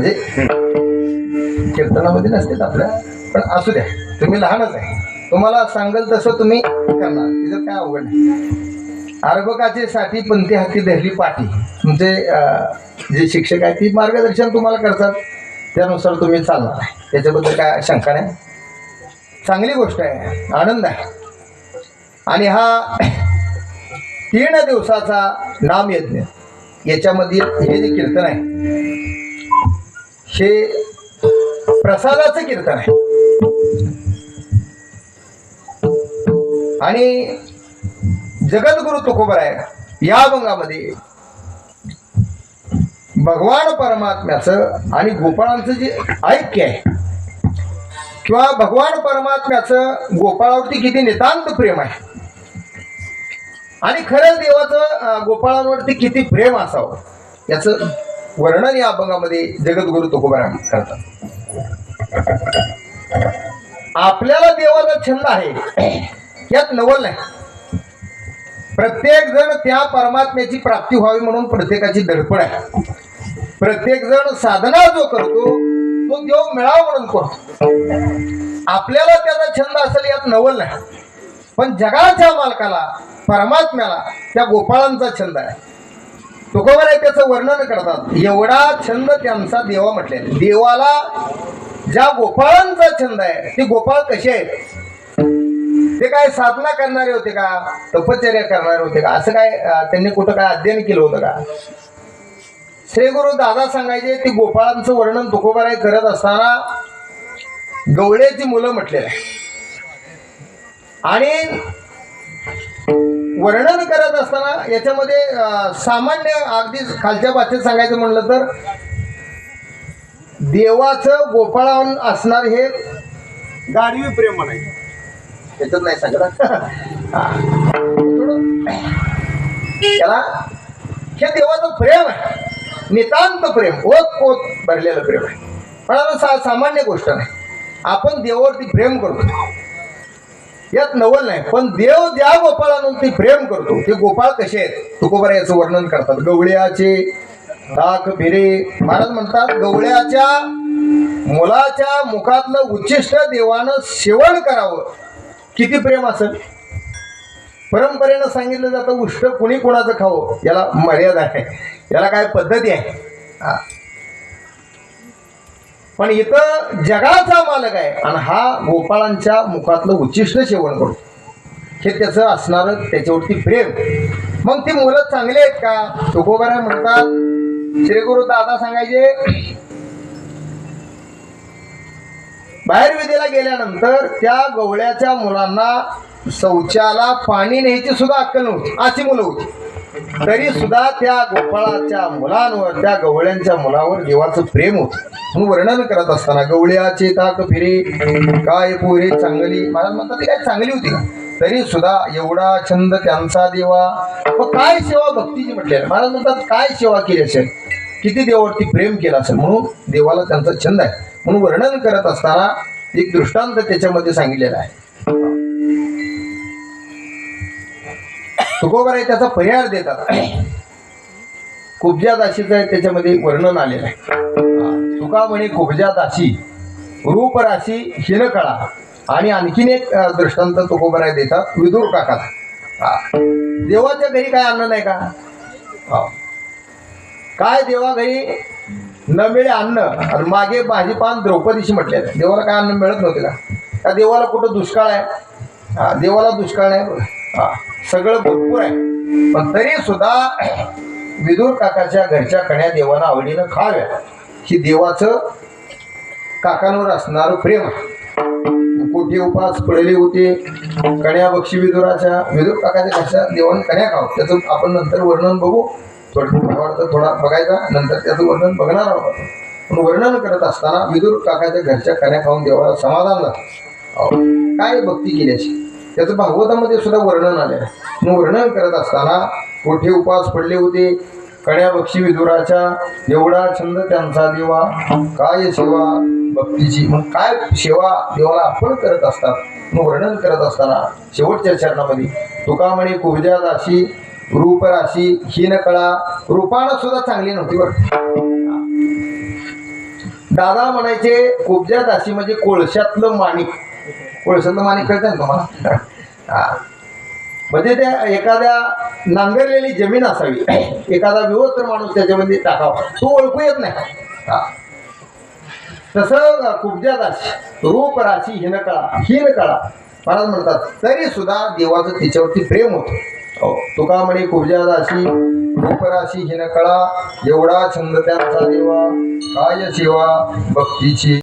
म्हणजे कीर्तनामध्ये नसते आपल्या पण असू द्या. तुम्ही लहानच आहे. तुम्हाला सांगाल तसं तुम्ही करणार. तिथं काय अवघड नाही. अर्भकाचे साठी पंथी हाती धरली पाठी तुमचे म्हणजे, जे शिक्षक आहेत ती मार्गदर्शन तुम्हाला करतात. त्यानुसार तुम्ही चालणार त्याच्याबद्दल काय शंका नाही. चांगली गोष्ट आहे. आनंद आहे. आणि हा तीन दिवसाचा नामयज्ञ. याच्यामध्ये हे जे कीर्तन आहे हे प्रसादाचं कीर्तन आहे. आणि जगद्गुरु तुकोबर आहे या अभंगामध्ये भगवान परमात्म्याचं आणि गोपाळांचं जे ऐक्य आहे किंवा भगवान परमात्म्याचं गोपाळावरती किती नितांत प्रेम आहे आणि खरंच देवाचं गोपाळांवरती किती प्रेम असावं याचं वर्णन या अभंगामध्ये जगद्गुरु तुकोबाराम करतात. आपल्याला देवाचा छंद आहे. यात नवल नाही. प्रत्येक जण त्या परमात्म्याची प्राप्ती व्हावी म्हणून प्रत्येकाची धडपड आहे. प्रत्येक जण साधना जो करतो तो देव मिळावा म्हणून करतो. आपल्याला त्याचा छंद असेल यात नवल नाही. पण जगाच्या मालकाला परमात्म्याला त्या गोपाळांचा छंद आहे. तुकोबर आहे त्याचं वर्णन करतात. एवढा छंद त्यांचा देवा म्हटले. देवाला ज्या गोपाळांचा छंद आहे ते गोपाळ कसे आहेत? ते काय साधना करणारे होते का? तपश्चर्या करणारे होते का? असं काय त्यांनी कुठं काय अध्ययन केलं होतं का? श्री गुरु दादा सांगायचे ते गोपाळांचं वर्णन तुकोबाराय करत असताना गवळ्याची मुलं म्हटलेलं. आहे आणि वर्णन करत असताना याच्यामध्ये सामान्य अगदी खालच्या भाषेत सांगायचं म्हणलं तर देवाचं गोपाळाहून असणार हे गाडवी प्रेम म्हणायचं. त्याच्यात नाही सांगत. त्याला हे देवाचं प्रेम आहे. नितांत प्रेम ओत ओत भरलेलं प्रेम आहे. पण आता सा सामान्य गोष्ट नाही. आपण देवावरती प्रेम करतो यात नवल नाही. पण देव द्या गोपाळांवरती प्रेम करतो. ते गोपाळ कसे आहेत? तुकोबार याचं वर्णन करतात. गवळ्याचे दाख फिरे. महाराज म्हणतात गवळ्याच्या मुलाच्या मुखातलं उच्चिष्ट देवानं सेवन करावं. किती प्रेम असेल? परंपरेनं सांगितलं जातं उष्ट कुणी कुणाचं खावं? याला मर्यादा आहे. याला काय पद्धती आहे? हा. पण इथं जगाचा मालक आहे. आणि हा गोपाळांच्या मुखातलं उच्चिष्ट सेवन करतो हे त्याचं असणारं त्याच्यावरती प्रेम. मग ती मुलं चांगली आहेत का? तुकोबारा म्हणतात श्री गुरु दादा सांगायचे बाहेर विधीला गेल्यानंतर त्या गवळ्याच्या मुलांना शौचाला पाणी न्यायची सुद्धा अक्कल नव्हती. अशी मुलं होती. तरी सुद्धा त्या गोपाळाच्या मुलांवर त्या गवळ्यांच्या मुलावर देवाचं प्रेम होत. म्हणून वर्णन करत असताना गवळ्याचे ताक फिरे काय पोरे चांगली. महाराज म्हणतात काय चांगली होती? तरी सुद्धा एवढा छंद त्यांचा देवा. मग काय सेवा भक्तीची म्हटली महाराज म्हणतात काय सेवा केली असेल? किती देवावरती प्रेम केलं असेल? म्हणून देवाला त्यांचा छंद आहे. म्हणून वर्णन करत असताना एक दृष्टांत त्याच्यामध्ये सांगितलेला आहे. तुकोबर आहे त्याचा पर्याय देतात. कुब्जा दाशीचं आहे त्याच्यामध्ये वर्णन आलेलं आहे. तुका म्हणे कुबजा दाशी रूप राशी हिनकळा आणि आणखीन एक दृष्टांत तुकोबर आहे देतात विदूर काका हा. देवाच्या घरी काय अन्न नाही का? काय देवा घरी? न मिळे अन्न. आणि मागे भाजीपान द्रौपदीशी म्हटले देवाला काय अन्न मिळत नव्हते का? त्या देवाला कुठं दुष्काळ आहे? हा देवाला दुष्काळ नाही. बघ. सगळं भरपूर आहे. पण तरी सुद्धा विदूर काकाच्या घरच्या कण्या देवाला आवडीनं खाव्या ही देवाचं काकांवर असणारं प्रेम. कुठे कोठी उपास पडले होते. कण्या बक्षी विदुराच्या विदुर काकाच्या घरच्या देवाने कण्या खाव. त्याचं आपण नंतर वर्णन बघू. थोडं थोडा बघायचा. नंतर त्याचं वर्णन बघणार आहोत पण वर्णन करत असताना विदुर काकाच्या घरच्या कण्या खाऊन देवाला समाधान जातं काय भक्ती केल्याची त्याचं भागवतामध्ये सुद्धा वर्णन आलं आहे मग वर्णन करत असताना कोठे उपास पडले होते? कण्या बक्षी विदुराच्या एवढा छंद त्यांचा देवा. काय सेवा भक्तीची? मग काय सेवा देवाला आपण करत असतात? मग वर्णन करत असताना शेवटच्या चरणामध्ये तुका म्हणे कुबजा राशी रूप राशी हीन कळा रूपानं सुद्धा चांगली नव्हती बरं. दादा म्हणायचे कुब्जा दाशी म्हणजे कोळशातलं माणिक. कोळशातलं माणिक कळतं ना तुम्हाला? म्हणजे त्या एखाद्या नांगरलेली जमीन असावी. एखादा विवस्त्र माणूस त्याच्यामध्ये टाकावा. तो ओळखू येत नाही. हा. तसं कुब्जा राशी रूप राशी हिन कळा हिन कळा महाराज म्हणतात तरी सुद्धा देवाचं तिच्यावरती प्रेम होतं. हो. तुका म्हणे कुब्जा राशी रूप राशी हिन कळा एवढा छंद त्यांचा देवा. काय सेवा भक्तीची